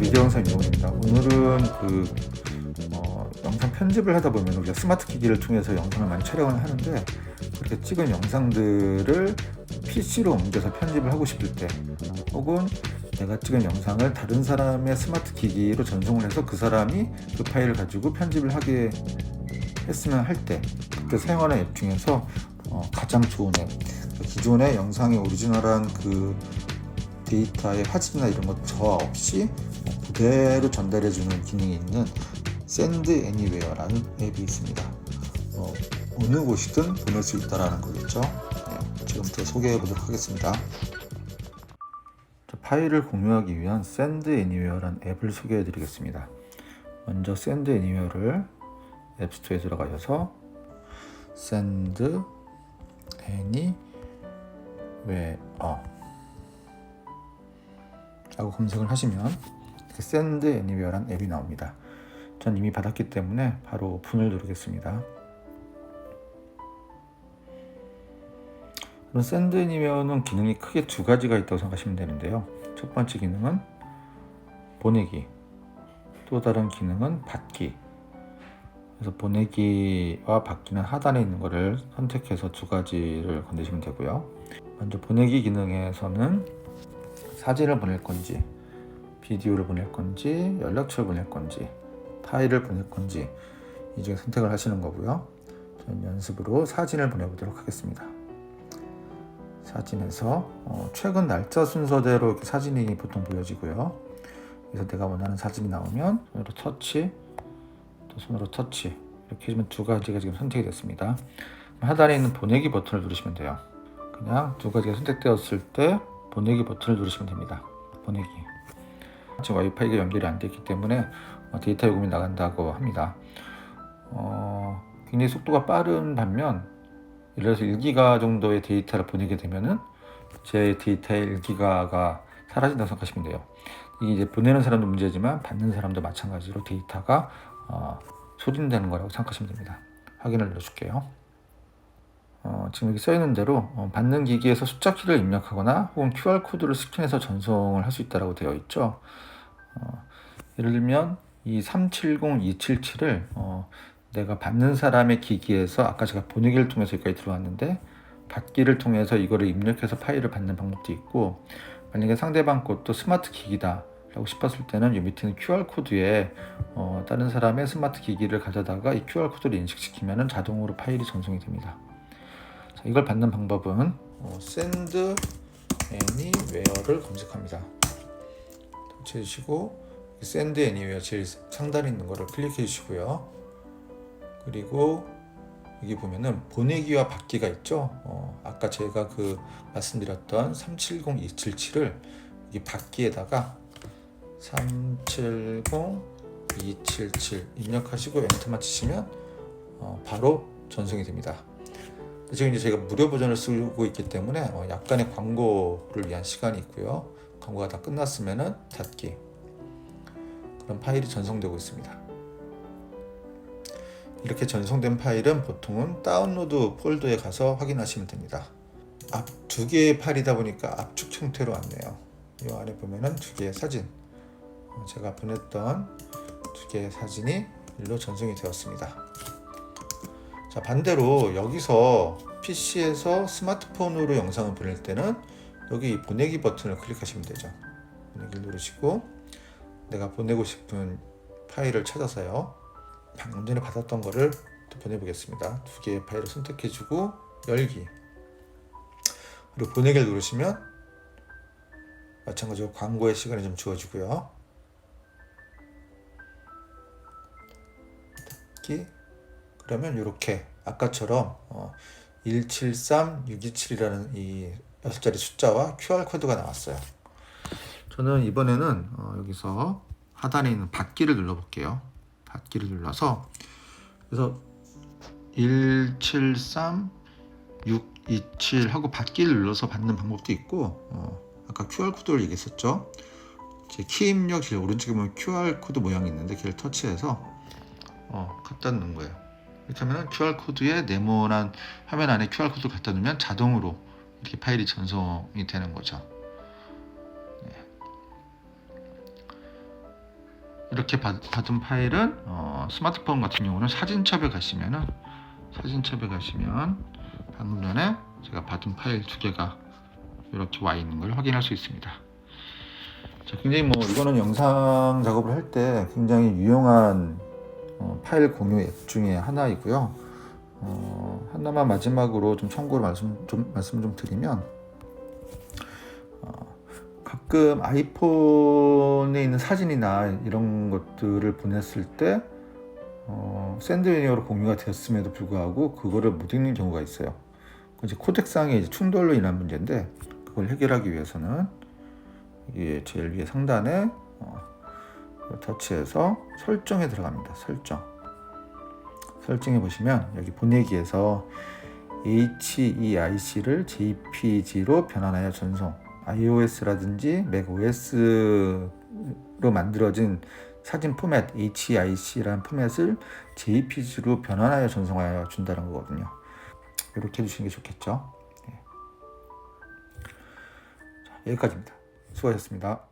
미디어 영상 이용입니다. 오늘은 그 어, 영상 편집을 하다 보면 우리가 스마트 기기를 통해서 영상을 많이 촬영을 하는데 그렇게 찍은 영상들을 PC로 옮겨서 편집을 하고 싶을 때 혹은 내가 찍은 영상을 다른 사람의 스마트 기기로 전송을 해서 그 사람이 그 파일을 가지고 편집을 하게 했으면 할 때 그때 사용하는 앱 중에서 어, 가장 좋은 앱 기존의 영상의 오리지널한 그 데이터의 화질이나 이런 것 저하 없이 어, 그대로 전달해주는 기능이 있는 샌드 애니웨어라는 앱이 있습니다. 어, 어느 곳이든 보낼 수 있다라는 거겠죠. 네, 지금부터 소개해 보도록 하겠습니다. 자, 파일을 공유하기 위한 샌드 애니웨어라는 앱을 소개해 드리겠습니다. 먼저 샌드 애니웨어를 앱스토어에 들어가셔서 샌드 애니웨어 라고 검색을 하시면 샌드 애니웨어란 앱이 나옵니다. 전 이미 받았기 때문에 바로 오픈을 누르겠습니다. 그럼 샌드 애니웨어는 기능이 크게 두 가지가 있다고 생각하시면 되는데요. 첫 번째 기능은 보내기, 또 다른 기능은 받기. 그래서 보내기와 받기는 하단에 있는 것을 선택해서 두 가지를 건드시면 되고요. 먼저 보내기 기능에서는 사진을 보낼 건지, 비디오를 보낼 건지, 연락처를 보낼 건지, 파일을 보낼 건지 이 중에 선택을 하시는 거고요. 저는 연습으로 사진을 보내보도록 하겠습니다. 사진에서 어, 최근 날짜 순서대로 이렇게 사진이 보통 보여지고요. 그래서 내가 원하는 사진이 나오면 손으로 터치, 또 손으로 터치 이렇게 해주면 두 가지가 지금 선택이 됐습니다. 하단에 있는 보내기 버튼을 누르시면 돼요. 그냥 두 가지가 선택되었을 때 보내기 버튼을 누르시면 됩니다. 보내기. 지금 와이파이가 연결이 안 됐기 때문에 어, 데이터 요금이 나간다고 합니다. 어, 굉장히 속도가 빠른 반면 예를 들어서 1기가 정도의 데이터를 보내게 되면은 제 데이터의 1기가가 사라진다고 생각하시면 돼요. 이게 이제 보내는 사람도 문제지만 받는 사람도 마찬가지로 데이터가 어, 소진되는 거라고 생각하시면 됩니다. 확인을 눌러줄게요. 어, 지금 여기 써 있는 대로 어, 받는 기기에서 숫자 키를 입력하거나 혹은 QR 코드를 스캔해서 전송을 할 수 있다고 되어 있죠. 어, 예를 들면 이 370277을 어, 내가 받는 사람의 기기에서 아까 제가 보내기를 통해서 여기까지 들어왔는데 받기를 통해서 이거를 입력해서 파일을 받는 방법도 있고 만약에 상대방 것도 스마트 기기다 라고 싶었을 때는 이 밑에 있는 QR 코드에 어, 다른 사람의 스마트 기기를 가져다가 이 QR 코드를 인식시키면 자동으로 파일이 전송이 됩니다. 자, 이걸 받는 방법은 어, send anywhere를 검색합니다. 터치해 주시고 send anywhere 제일 상단에 있는 거를 클릭해 주시고요. 그리고 여기 보면은 보내기와 받기가 있죠. 어, 아까 제가 그 말씀드렸던 370277을 여기 받기에다가 370277 입력하시고 엔터만 치시면 어, 바로 전송이 됩니다. 지금 이제 제가 무료 버전을 쓰고 있기 때문에 어, 약간의 광고를 위한 시간이 있고요. 광고가 다 끝났으면은 닫기. 그런 파일이 전송되고 있습니다. 이렇게 전송된 파일은 보통은 다운로드 폴더에 가서 확인하시면 됩니다. 앞 두 개의 파일이다 보니까 압축 형태로 왔네요. 이 안에 보면은 두 개의 사진. 어, 제가 보냈던 두 개의 사진이 일로 전송이 되었습니다. 자 반대로 여기서 PC에서 스마트폰으로 영상을 보낼 때는 여기 보내기 버튼을 클릭하시면 되죠. 보내기를 누르시고 내가 보내고 싶은 파일을 찾아서요. 방금 전에 받았던 거를 또 보내보겠습니다. 두 개의 파일을 선택해주고 열기 그리고 보내기를 누르시면 마찬가지로 광고의 시간이 좀 주어지고요. 닫기 그러면 이렇게 아까처럼 어, 173627이라는 이 6자리 숫자와 QR 코드가 나왔어요. 저는 이번에는 어, 여기서 하단에 있는 받기를 눌러볼게요. 받기를 눌러서 그래서 173627 하고 받기를 눌러서 받는 방법도 있고 어, 아까 QR 코드를 얘기했었죠. 제 키 입력 제일 오른쪽에 보면 QR 코드 모양이 있는데 걔를 터치해서 어, 갖다 놓는 거예요. 이렇게 하면 QR 코드에 네모난 화면 안에 QR 코드를 갖다 놓으면 자동으로 이렇게 파일이 전송이 되는 거죠. 네. 이렇게 받, 은 파일은 어, 스마트폰 같은 경우는 사진첩에 가시면은 사진첩에 가시면 방금 전에 제가 받은 파일 두 개가 이렇게 와 있는 걸 확인할 수 있습니다. 자, 굉장히 뭐 이거는 영상 작업을 할 때 굉장히 유용한 어, 파일 공유 앱 중에 하나이고요. 어, 하나만 마지막으로 좀 참고로 말씀 좀 말씀 좀 드리면 어, 가끔 아이폰에 있는 사진이나 이런 것들을 보냈을 때 어, 샌드웨어로 공유가 되었음에도 불구하고 그거를 못 읽는 경우가 있어요. 그 이제 코덱상의 이제 충돌로 인한 문제인데 그걸 해결하기 위해서는 이게 제일 위에 상단에 어, 터치해서 설정에 들어갑니다. 설정. 설정해 보시면 여기 보내기에서 HEIC를 JPG로 변환하여 전송. iOS라든지 macOS로 만들어진 사진 포맷 HEIC라는 포맷을 JPG로 변환하여 전송하여 준다는 거거든요. 이렇게 해주시는 게 좋겠죠. 네. 자, 여기까지입니다. 수고하셨습니다.